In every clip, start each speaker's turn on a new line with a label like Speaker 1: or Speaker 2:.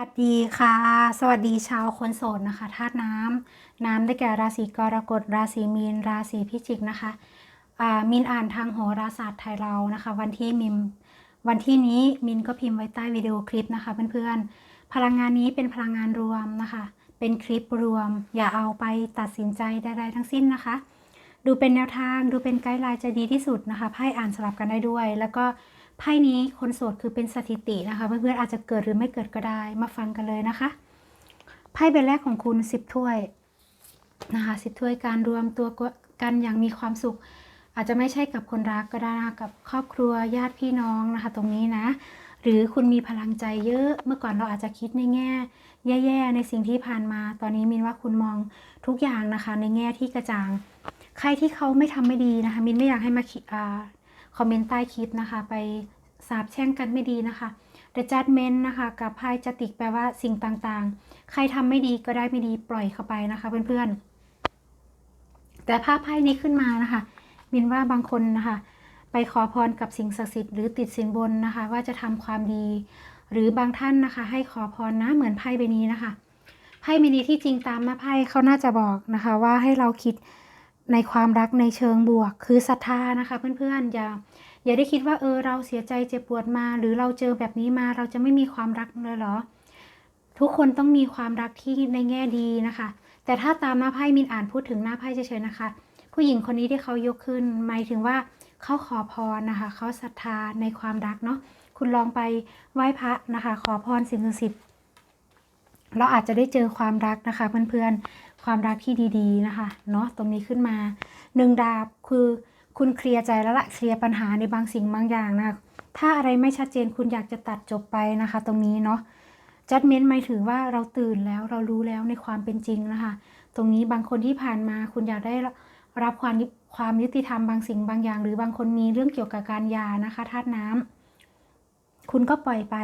Speaker 1: วัสดีค่ะ สวัสดีชาวคนโสดนะคะธาตุน้ำน้ำได้แก่ราศีกรกฎราศีมีน ราศีพิจิกนะคะมินอ่านทางโหราศาสตร์ไทยเรานะคะ วันที่มิมวันที่นี้มินก็พิมพ์ไว้ใต้วิดีโอคลิปนะคะเพื่อนๆพลังงานนี้เป็นพลังงานรวมนะคะ เป็นคลิปรวม อย่าเอาไปตัดสินใจใดๆทั้งสิ้นนะคะ ดูเป็นแนวทางดูเป็นไกด์ไลน์จะดีที่สุดนะคะไพ่อ่านสลับกันได้ด้วย แล้วก็ ไพ่นี้คนโสดคือเป็นสถิตินะคะเพื่อนๆอาจจะเกิดหรือไม่เกิดก็ได้มาฟังกันเลยนะคะไพ่ใบแรกของคุณสิบถ้วยนะคะสิบถ้วยการรวมตัวกันอย่างมีความสุข อาจจะไม่ใช่กับคนรักก็ได้นะกับครอบครัวญาติพี่น้องนะคะ ตรงนี้นะ หรือคุณมีพลังใจเยอะเมื่อก่อนเราอาจจะคิดในแง่ แย่ๆในสิ่งที่ผ่านมา ตอนนี้มินว่าคุณมองทุกอย่างนะคะ ในแง่ที่กระจ่าง ใครที่เขาไม่ทำไม่ดีนะคะ มินไม่อยากให้มาอ่า คอมเมนต์ใต้คลิปนะคะ ไปสาบแช่งกันไม่ดีนะคะ The Judgment นะคะ กับไพ่จติกแปลว่าสิ่งต่างๆ ใครทำไม่ดีก็ได้ไม่ดีปล่อยเข้าไปนะคะเพื่อนๆ แต่ภาพไพ่นี้ขึ้นมานะคะ มินว่าบางคนนะคะ ไปขอพรกับสิ่งศักดิ์สิทธิ์หรือติดสินบนนะคะ ว่าจะทำความดี หรือบางท่านนะคะ ให้ขอพรนะเหมือนไพ่ใบนี้นะคะไพ่ใบนี้ที่จริงตามหน้าไพ่เขาน่าจะบอกนะคะ ว่าให้เราคิด ในความรักในเชิงบวก คือศรัทธานะคะ เพื่อนๆอย่าอย่าได้คิดว่าเออเราเสียใจเจ็บปวดมา หรือเราเจอแบบนี้มาเราจะไม่มีความรักเลยเหรอ ทุกคนต้องมีความรักที่ในแง่ดีนะคะ แต่ถ้าตามหน้าไพ่มินอ่านพูดถึงหน้าไพ่เฉยๆนะคะ ผู้หญิงคนนี้ที่เขายกขึ้น หมายถึงว่าเขาขอพรนะคะเขาศรัทธาในความรักเนาะคุณลองไปไหว้พระนะคะ ขอพรสิ่งศักดิ์สิทธิ์เราอาจจะได้เจอความรักนะคะเพื่อนๆ ความรักที่ดีๆนะคะเนาะตรงนี้ขึ้นมาหนึ่งดาบคือคุณเคลียร์ใจแล้วละเคลียร์ปัญหาในบางสิ่งบางอย่างนะคะถ้าอะไรไม่ชัดเจนคุณอยากจะตัดจบไปนะคะ ตรงนี้เนาะจัดเม้นหมายถึงว่าเราตื่นแล้วเรารู้แล้วในความเป็นจริงนะคะ ตรงนี้บางคนที่ผ่านมาคุณอยากได้รับความความยุติธรรมบางสิ่งบางอย่าง หรือบางคนมีเรื่องเกี่ยวกับการยานะคะธาตุน้ำคุณก็ปล่อยไป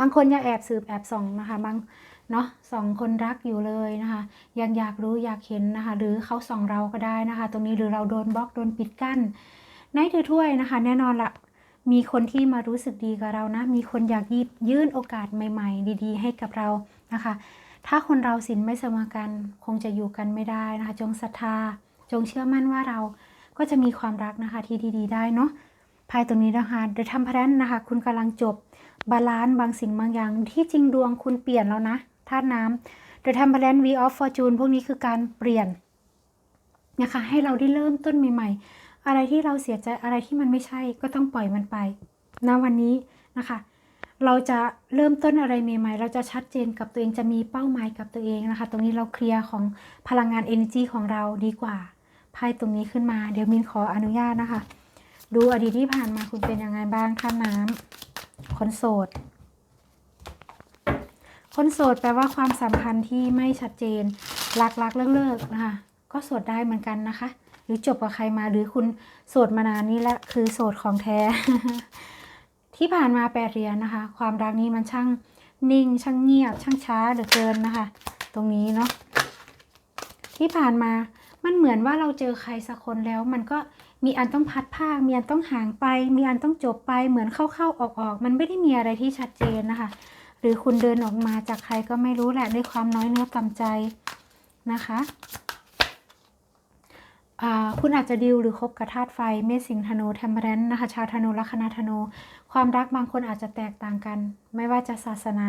Speaker 1: บางคนอยากแอบสืบแอบส่องนะคะ บาง เนาะสองคนรักอยู่เลยนะคะ ยังอยากรู้อยากเห็นนะคะ หรือเขาส่องเราก็ได้นะคะ ตรงนี้หรือเราโดนบล็อกโดนปิดกั้นในถือถ้วยนะคะ แน่นอนละมีคนที่มารู้สึกดีกับเรานะ มีคนอยากยิบยื่นโอกาสใหม่ ๆ ดี ๆ ให้กับเรานะคะ ถ้าคนเราสินไม่เสมอกันคงจะอยู่กันไม่ได้นะคะ จงศรัทธา จงเชื่อมั่นว่าเราก็จะมีความรักนะคะที่ดีๆ ได้เนาะภายตรงนี้นะคะเดี๋ยวทำแพลนนะคะ คุณกำลังจบบาลานซ์บางสิ่งบางอย่างที่จริงดวงคุณเปลี่ยนแล้วนะ ธาตุน้ำ The Temperance V of Fortune พวกนี้คือการเปลี่ยนนะคะ ให้เราได้เริ่มต้นใหม่ ๆ อะไรที่เราเสียใจอะไรที่มันไม่ใช่ก็ต้องปล่อยมันไปณวันนี้นะคะ เราจะเริ่มต้นอะไรใหม่ๆ เราจะชัดเจนกับตัวเองจะมีเป้าหมายกับตัวเองนะคะ ตรงนี้เราเคลียร์ของพลังงาน energy ของเราดีกว่าไพ่ตรงนี้ขึ้นมา เดี๋ยวมินขออนุญาตนะคะ ดูอดีตที่ผ่านมาคุณเป็นยังไงบ้างท่านน้ำคนโสด คนโสดแปลว่าความสัมพันธ์ที่ไม่ชัดเจนรักๆเลิกๆนะคะก็โสดได้เหมือนกันนะคะ หรือจบกับใครมาหรือคุณโสดมานานนี่แหละคือโสดของแท้ ที่ผ่านมาแปดเรียนนะคะ ความรักนี้มันช่างนิ่ง ช่างเงียบ ช่างช้าเหลือเกินนะคะ ตรงนี้เนาะที่ผ่านมามันเหมือนว่าเราเจอใครสักคนแล้ว มันก็มีอันต้องพัดภาค มีอันต้องห่างไป มีอันต้องจบไป เหมือนเข้าๆออกๆ มันไม่ได้มีอะไรที่ชัดเจนนะคะ หรือคุณเดินออกมาจากใครก็ไม่รู้แหละด้วยความน้อยเนื้อต่ำใจนะคะคุณอาจจะดิวหรือคบกับธาตุไฟ เมษสิงธนูแทมเบรนนะคะ ชาวธนูลัคนาธนู ความรักบางคนอาจจะแตกต่างกัน ไม่ว่าจะศาสนา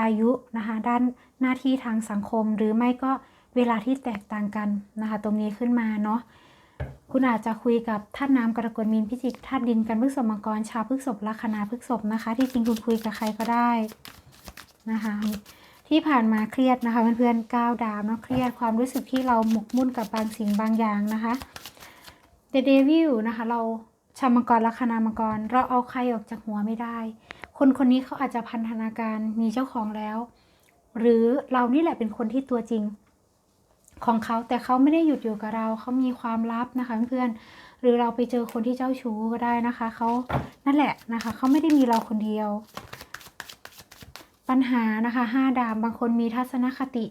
Speaker 1: อายุนะคะ ด้านหน้าที่ทางสังคมหรือไม่ก็เวลาที่แตกต่างกันนะคะ ตรงนี้ขึ้นมาเนาะ คุณอาจจะคุยกับธาตุน้ำกรกฎมีนพิจิกธาตุดินกันพฤกษมังกรชาวพฤกษบลัคนาพฤกษบนะคะ ที่จริงคุณคุยกับใครก็ได้นะคะที่ผ่านมาเครียดนะคะเพื่อนๆก้าวดาวเนาะเครียดความรู้สึกที่เราหมกมุ่นกับบางสิ่งบางอย่างนะคะ The Devil นะคะ เราชาวมังกรลัคนามังกร เราเอาใครออกจากหัวไม่ได้ คนคนนี้เขาอาจจะพันธนาการมีเจ้าของแล้ว หรือเรานี่แหละเป็นคนที่ตัวจริง ของเขาแต่เขาไม่ได้หยุดอยู่กับเราเขามีความลับนะคะเพื่อนหรือเราไปเจอคนที่เจ้าชู้ก็ได้นะคะเขานั่นแหละนะคะเขาไม่ได้มีเราคนเดียว ปัญหานะคะห้าดามบางคนมีทัศนคติ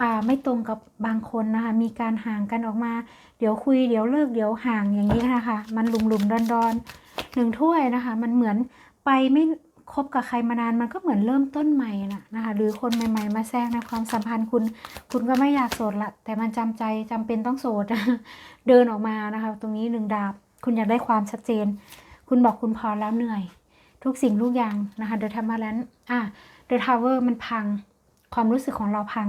Speaker 1: อ่าไม่ตรงกับบางคนนะคะ มีการห่างกันออกมา เดี๋ยวคุยเดี๋ยวเลิกเดี๋ยวห่างอย่างนี้นะคะ มันหลุมหลุมดอนดนหนึ่งถ้วยนะคะ มันเหมือนไปไม่ คบกับใครมานานมันก็เหมือนเริ่มต้นใหม่นะนะคะหรือคนใหม่ ๆ มาแทรกในความสัมพันธ์คุณ คุณก็ไม่อยากโสดละแต่มันจำใจจำเป็นต้องโสดเดินออกมานะคะ ตรงนี้หนึ่งดาบ คุณอยากได้ความชัดเจน คุณบอกคุณพอแล้วเหนื่อย ทุกสิ่งทุกอย่างนะคะเดอะทัมมาแลนอะเดอะทาวเวอร์มันพัง ความรู้สึกของเราพัง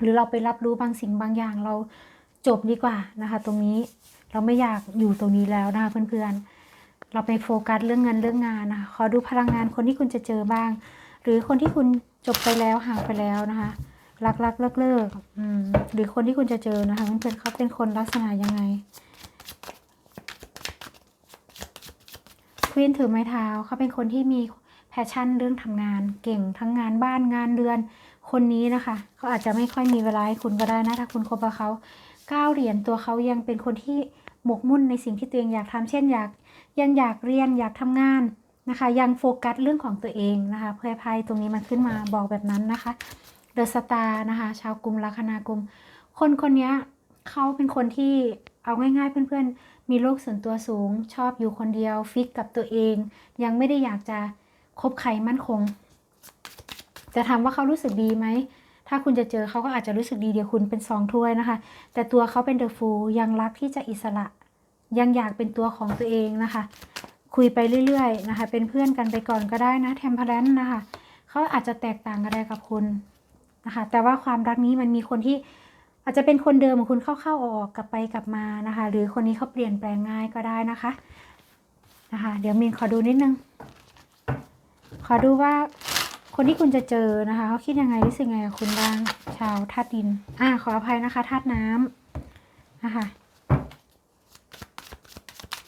Speaker 1: หรือเราไปรับรู้บางสิ่งบางอย่างเราจบดีกว่านะคะ ตรงนี้เราไม่อยากอยู่ตรงนี้แล้วนะคะเพื่อนๆ เราไปโฟกัสเรื่องเงินเรื่องงานนะคะขอดูพลังงานคนที่คุณจะเจอบ้าง หรือคนที่คุณจบไปแล้วห่างไปแล้วนะคะรักรักเลิกเลิกหรือคนที่คุณจะเจอนะคะเพื่อนๆเขาเป็นคนลักษณะยังไงควีนถือไม้เท้าเขาเป็นคนที่มีแพชชั่นเรื่องทำงาน เก่งทั้งงานบ้านงานเรือน คนนี้นะคะเขาอาจจะไม่ค่อยมีเวลาให้คุณก็ได้นะถ้าคุณคบกับเขาก้าวเหรียญตัวเขายังเป็นคนที่หมกมุ่นในสิ่งที่ตัวเองอยากทำเช่นอยาก ยังอยากเรียนอยากทำงานนะคะ ยังโฟกัสเรื่องของตัวเองนะคะเพื่อไพ่ตรงนี้มันขึ้นมาบอกแบบนั้นนะคะเดอะสตาร์นะคะ ชาวกลุ่มลัคนากลุ่มคนคนนี้เขาเป็นคนที่เอาง่ายๆ เพื่อนๆ มีโลกส่วนตัวสูง ชอบอยู่คนเดียวฟิกกับตัวเอง ยังไม่ได้อยากจะคบใครมั่นคง จะถามว่าเขารู้สึกดีไหม ถ้าคุณจะเจอเขาก็อาจจะรู้สึกดีเดี๋ยวคุณเป็นสองถ้วยนะคะ แต่ตัวเขาเป็นเดอะฟูลยังรักที่จะอิสระ ยังอยากเป็นตัวของตัวเองนะคะ คุยไปเรื่อยๆนะคะ เป็นเพื่อนกันไปก่อนก็ได้นะเทมเพลนนะคะเขาอาจจะแตกต่างอะไรกับคุณนะคะ แต่ว่าความรักนี้มันมีคนที่อาจจะเป็นคนเดิมของคุณเข้าๆออกๆกลับไปกลับมานะคะ หรือคนนี้เขาเปลี่ยนแปลงง่ายก็ได้นะคะนะคะ เดี๋ยวมินขอดูนิดนึง ขอดูว่าคนที่คุณจะเจอนะคะเขาคิดยังไงรู้สึกไงกับคุณบ้างชาวธาตุดิน อ่าขออภัยนะคะธาตุน้ำนะคะ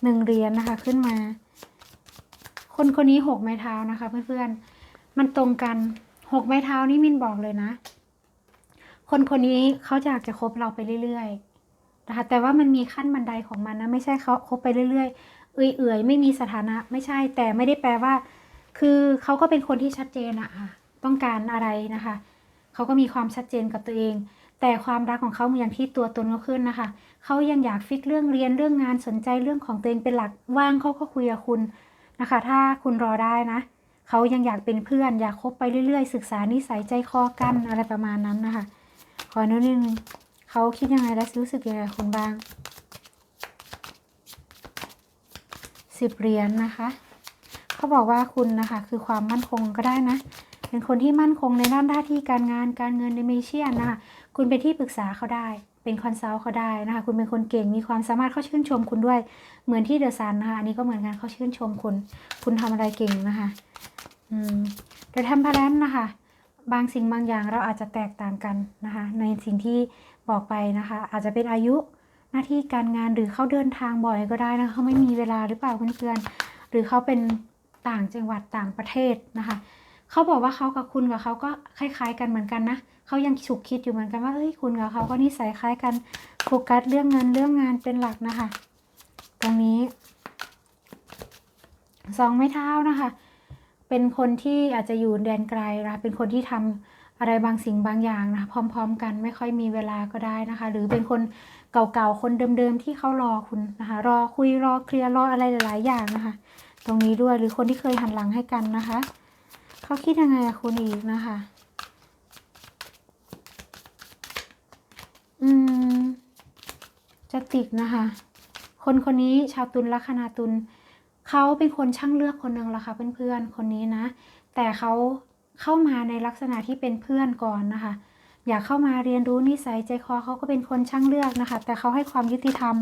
Speaker 1: หนึ่งเหรียญนะคะขึ้นมา คนคนนี้หกไม้เท้านะคะ เพื่อนๆ มันตรงกันหกไม้เท้านี่มินบอกเลยนะ คนคนนี้เขาอยากจะคบเราไปเรื่อยๆนะคะแต่ว่ามันมีขั้นบันไดของมันนะไม่ใช่เขาคบไปเรื่อยๆ เอื่อยๆ ไม่มีสถานะไม่ใช่แต่ไม่ได้แปลว่า คือเขาก็เป็นคนที่ชัดเจนอะค่ะต้องการอะไรนะคะเขาก็มีความชัดเจนกับตัวเอง แต่ความรักของเขาอย่างที่ตัวตนเขาขึ้นนะคะ เขายังอยากฟิกเรื่องเรียนเรื่องงานสนใจเรื่องของตัวเองเป็นหลักว่างเขาก็คุยกับคุณนะคะ ถ้าคุณรอได้นะ เขายังอยากเป็นเพื่อนอยากคบไปเรื่อยๆ ศึกษานิสัยใจคอกันอะไรประมาณนั้นนะคะ ขอนิดนึงเขาคิดยังไงและรู้สึกยังไงคุณบ้างสิบเหรียญนะคะ เขาบอกว่าคุณนะคะคือความมั่นคงก็ได้นะ เป็นคนที่มั่นคงในด้านหน้าที่การงานการเงินในเมเชียนนะคะ คุณเป็นที่ปรึกษาเขาได้ เป็นคอนซัลท์เขาได้นะคะ คุณเป็นคนเก่ง มีความสามารถเขาชื่นชมคุณด้วย เหมือนที่เดอะซันนะคะ อันนี้ก็เหมือนกันเขาชื่นชมคุณ คุณทำอะไรเก่งนะคะ อืมแต่ทำพลันนะคะ บางสิ่งบางอย่างเราอาจจะแตกต่างกันนะคะ ในสิ่งที่บอกไปนะคะ อาจจะเป็นอายุ หน้าที่การงาน หรือเขาเดินทางบ่อยก็ได้นะคะเขาไม่มีเวลาหรือเปล่าเพื่อนๆ หรือเขาเป็นต่างจังหวัดต่างประเทศนะคะ เขาบอกว่าเขากับคุณกับเขาก็คล้าย ๆ กันเหมือนกันนะ เขายังฉุกคิดอยู่เหมือนกันว่าเอ้ยคุณกับเขาก็นิสัยคล้ายกันโฟกัสเรื่องเงินเรื่องงานเป็นหลักนะคะ ตรงนี้สองไม้เท้านะคะ เป็นคนที่อาจจะอยู่แดนไกลนะคะเป็นคนที่ทำอะไรบางสิ่งบางอย่างนะคะพร้อม ๆ กันไม่ค่อยมีเวลาก็ได้นะคะ หรือเป็นคนเก่าๆคนเดิมๆที่เขารอคุณนะคะรอคุยรอเคลียร์รออะไรหลายๆอย่างนะคะ ตรงนี้ด้วยหรือคนที่เคยหันหลังให้กันนะคะเขาคิดยังไงกับคุณอีกนะคะ อืมจะติกนะคะ คนคนนี้ชาวตุลลัคนาตุลเขาเป็นคนช่างเลือกคนหนึ่งละค่ะเพื่อนๆคนนี้นะ แต่เขาเข้ามาในลักษณะที่เป็นเพื่อนก่อนนะคะ อยากเข้ามาเรียนรู้นิสัยใจคอเขาก็เป็นคนช่างเลือกนะคะ แต่เขาให้ความยุติธรรม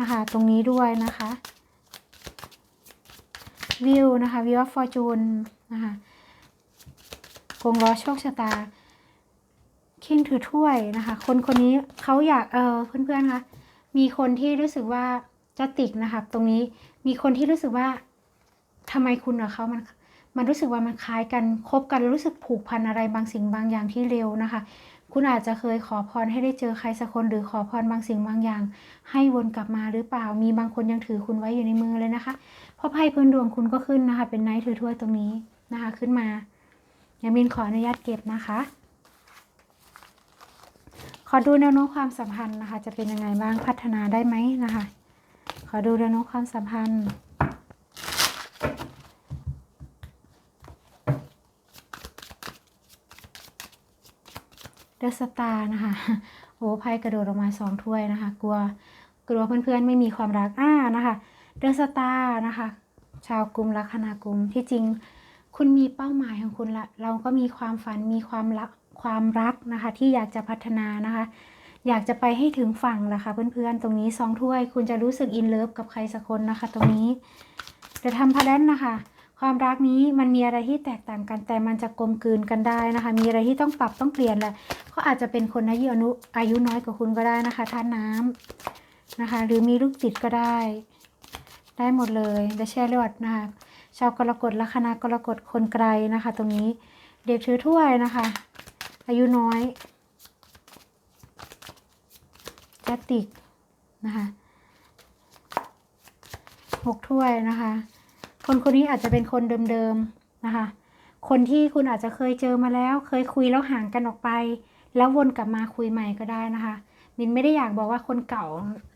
Speaker 1: นะคะ ตรงนี้ด้วยนะคะวิวนะคะวิวฟอร์จูนนะคะกงล้อโชคชะตา คิงถือถ้วยนะคะ คนคนนี้เขาอยากเออเพื่อนๆคะมีคนที่รู้สึกว่าจะติกนะคะตรงนี้มีคนที่รู้สึกว่าทำไมคุณกับเขามันมันรู้สึกว่ามันคล้ายกันคบกันรู้สึกผูกพันอะไรบางสิ่งบางอย่างที่เร็วนะคะ คุณอาจจะเคยขอพรให้ได้เจอใครสักคนหรือขอพรบางสิ่งบางอย่าง ให้วนกลับมาหรือเปล่า มีบางคนยังถือคุณไว้อยู่ในมือเลยนะคะเพราะไพ่พื้นดวงคุณก็ขึ้นนะคะ เป็นไนท์ถือถ้วยตรงนี้นะคะ ขึ้นมายามินขออนุญาตเก็บนะคะ ขอดูแนวโน้มความสัมพันธ์นะคะ จะเป็นยังไงบ้างพัฒนาได้ไหมนะคะ ขอดูแนวโน้มความสัมพันธ์เดอะสตาร์นะคะโอ้ไพ่กระโดดออกมาสองถ้วยนะคะ กลัวกลัวเพื่อนๆไม่มีความรักอ่านะคะเดอะสตาร์นะคะ ชาวกลุ่มลัคนากลุ่มที่จริง คุณมีเป้าหมายของคุณละ เราก็มีความฝันมีความรัก ความรักนะคะ ที่อยากจะพัฒนานะคะ อยากจะไปให้ถึงฝั่งละค่ะเพื่อนๆ ตรงนี้สองถ้วย คุณจะรู้สึกอินเลิฟกับใครสักคนนะคะ ตรงนี้จะทำพาเลนนะคะ ความรักนี้มันมีอะไรที่แตกต่างกัน แต่มันจะกลมกลืนกันได้นะคะ มีอะไรที่ต้องปรับต้องเปลี่ยนแหละก็อาจจะเป็นคนอายุอายุน้อยกว่าคุณก็ได้นะคะท่านน้ำนะคะ หรือมีลูกติดก็ได้ ได้หมดเลยและแช่เลือดนะคะชาวกรกฎลัคนากรกฎคนไกลนะคะ ตรงนี้เด็กถือถ้วยนะคะ อายุน้อยแจติกนะคะหกถ้วยนะคะ คนคนนี้อาจจะเป็นคนเดิมๆนะคะ คนที่คุณอาจจะเคยเจอมาแล้ว เคยคุยแล้วห่างกันออกไป แล้ววนกลับมาคุยใหม่ก็ได้นะคะมินไม่ได้อยากบอกว่าคนเก่า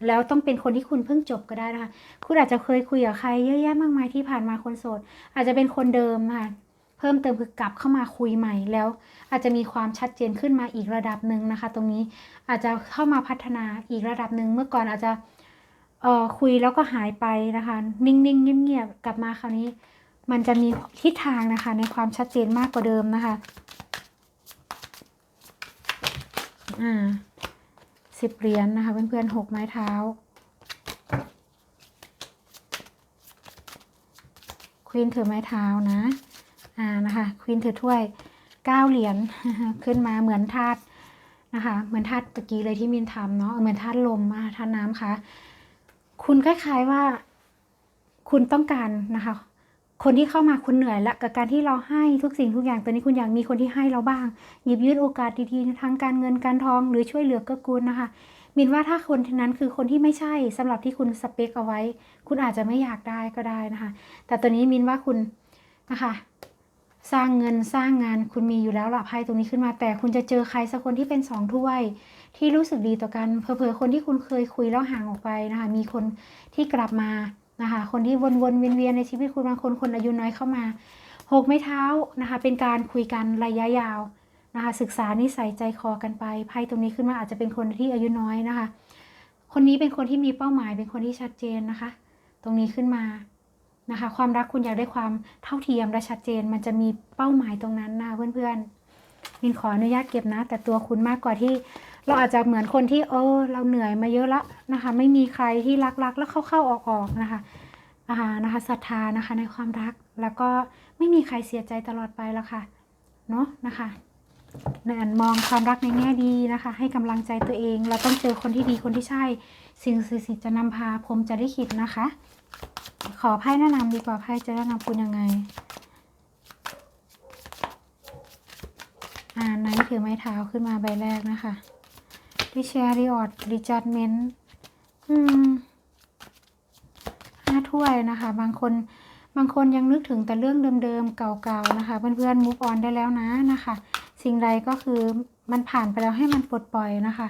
Speaker 1: แล้วต้องเป็นคนที่คุณเพิ่งจบก็ได้นะคะ คุณอาจจะเคยคุยกับใครเยอะแยะมากมายที่ผ่านมาคนโสด อาจจะเป็นคนเดิมนะคะ พิ่มเติมคือกลับเข้ามาคุยใหม่แล้ว อาจจะมีความชัดเจนขึ้นมาอีกระดับหนึ่งนะคะ ตรงนี้อาจจะเข้ามาพัฒนาอีกระดับหนึ่งเมื่อก่อนอาจจะเอ่อคุยแล้วก็หายไปนะคะ นิ่งๆเงียบๆกลับมาคราวนี้ มันจะมีทิศทางนะคะ ในความชัดเจนมากกว่าเดิมนะคะอ่าสิบเหรียญนะคะเพื่อนๆหกไม้เท้า ควีนถือไม้เท้านะ อ่านะคะควีนถือถ้วยเก้าเหรียญขึ้นมาเหมือนธาตุนะคะเหมือนธาตุตะกี้เลยที่มินทำเนาะเหมือนธาตุลมอะธาตุน้ำค่ะ คุณคล้ายๆว่าคุณต้องการนะคะ คนที่เข้ามาคุณเหนื่อยละกับการที่เราให้ทุกสิ่งทุกอย่างตอนนี้คุณอยากมีคนที่ให้เราบ้าง หยิบยืดโอกาสดีๆทั้งการเงินการทองหรือช่วยเหลือกื้อกูลนะคะมินว่าถ้าคนนั้นคือคนที่ไม่ใช่สำหรับที่คุณสเปคเอาไว้ คุณอาจจะไม่อยากได้ก็ได้นะคะ แต่ตอนนี้มินว่าคุณนะคะ สร้างเงินสร้างงานคุณมีอยู่แล้วละไพ่ตรงนี้ขึ้นมา แต่คุณจะเจอใครสักคนที่เป็นสองถ้วย ที่รู้สึกดีต่อกันเผลอๆคนที่คุณเคยคุยแล้วห่างออกไปนะคะ มีคนที่กลับมานะคะ คนที่วนๆเวียนๆในชีวิตคุณบางคนคนอายุน้อยเข้ามาหกไม้เท้านะคะ เป็นการคุยกันระยะยาวนะคะ ศึกษานิสัยใจคอกันไปไพ่ตรงนี้ขึ้นมาอาจจะเป็นคนที่อายุน้อยนะคะ คนนี้เป็นคนที่มีเป้าหมายเป็นคนที่ชัดเจนนะคะ ตรงนี้ขึ้นมา นะคะ ความรักคุณอยากได้ความเท่าเทียมและชัดเจน มันจะมีเป้าหมายตรงนั้นนะเพื่อนๆมินขออนุญาตเก็บนะ แต่ตัวคุณมากกว่าที่ เราอาจจะเหมือนคนที่เออเราเหนื่อยมาเยอะละนะคะ ไม่มีใครที่รักๆแล้วเข้าๆออกๆนะคะอ่านะคะศรัทธานะคะในความรักแล้วก็ไม่มีใครเสียใจตลอดไปแล้วค่ะเนาะนะคะนอันมองความรักในแง่ดีนะคะ ให้กำลังใจตัวเอง เราต้องเจอคนที่ดีคนที่ใช่ สิ่งศักดิ์สิทธิ์จะนำพาผมจะได้คิดนะคะ ขอไพ่แนะนำดีกว่าไพ่จะแนะนำคุณยังไง อ่าไนท์ถือไม้เท้าขึ้นมาใบแรกนะคะที่แชร์รีออดรีจัดเมนต์อืมห้าถ้วยนะคะ บางคนบางคนยังนึกถึงแต่เรื่องเดิมๆ เก่าๆ นะคะ เพื่อนๆมูฟออนได้แล้วนะนะคะ สิ่งใดก็คือมันผ่านไปแล้วให้มันปลดปล่อยนะคะ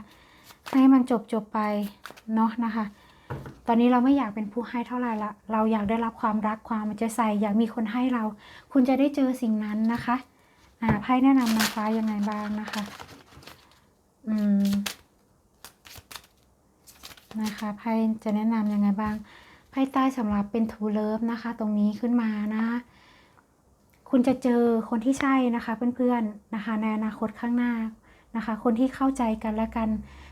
Speaker 1: ให้มันจบจบไปเนาะนะคะ ตอนนี้เราไม่อยากเป็นผู้ให้เท่าไหร่ละ เราอยากได้รับความรักความมันใจะใส่อยากมีคนให้เรา คุณจะได้เจอสิ่งนั้นนะคะอ่าไพ่แนะนำนางฟ้ายังไงบ้างนะคะ อืม นะคะไพ่จะแนะนำยังไงบ้าง ไพ่ใต้สำหรับเป็นทูเลิฟนะคะ ตรงนี้ขึ้นมานะคะคุณจะเจอคนที่ใช่นะคะ เพื่อนๆนะคะ ในอนาคตข้างหน้านะคะ คนที่เข้าใจกันและกัน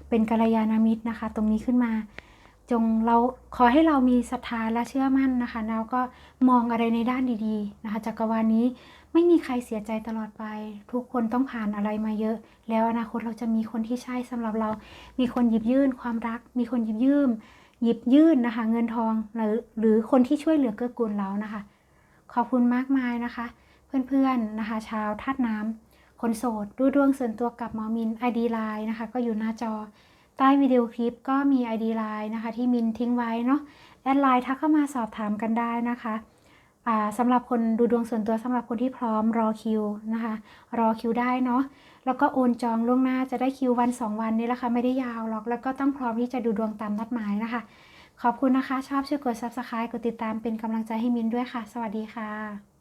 Speaker 1: เป็นกัลยาณมิตรนะคะ ตรงนี้ขึ้นมา จงเราขอให้เรามีศรัทธาและเชื่อมั่นนะคะ แล้วก็มองอะไรในด้านดีๆนะคะจักรวาลนี้ไม่มีใครเสียใจตลอดไป ทุกคนต้องผ่านอะไรมาเยอะ แล้วอนาคตเราจะมีคนที่ใช่สำหรับเรา มีคนหยิบยื่นความรัก มีคนหยิบยื่นหยิบยื่นนะคะ เงินทองหรือหรือคนที่ช่วยเหลือเกื้อกูลเรานะคะ ขอบคุณมากมายนะคะ เพื่อนๆนะคะ ชาวธาตุน้ำคนโสดดูดวงส่วนตัวกับหมอมิน ID Line นะคะ ก็อยู่หน้าจอ ต้วิดีโอคลิปก็มี ID Line นะคะ ที่มินทิ้งไว้เนาะแอดไลน์ทักเข้ามาสอบถามกันได้นะคะอ่าสำหรับคนดูดวงส่วนตัวสำหรับคนที่พร้อมรอคิวนะคะ รอคิวได้เนาะแล้วก็โอนจองล่วงหน้าจะได้คิววัน 2 วันนี้แหละค่ะไม่ได้ยาวหรอกแล้วก็ต้องพร้อมที่จะดูดวงตามนัดหมายนะคะ ขอบคุณนะคะ ชอบช่วยกด Subscribe กดติดตามเป็นกำลังใจให้มินด้วยค่ะ สวัสดีค่ะ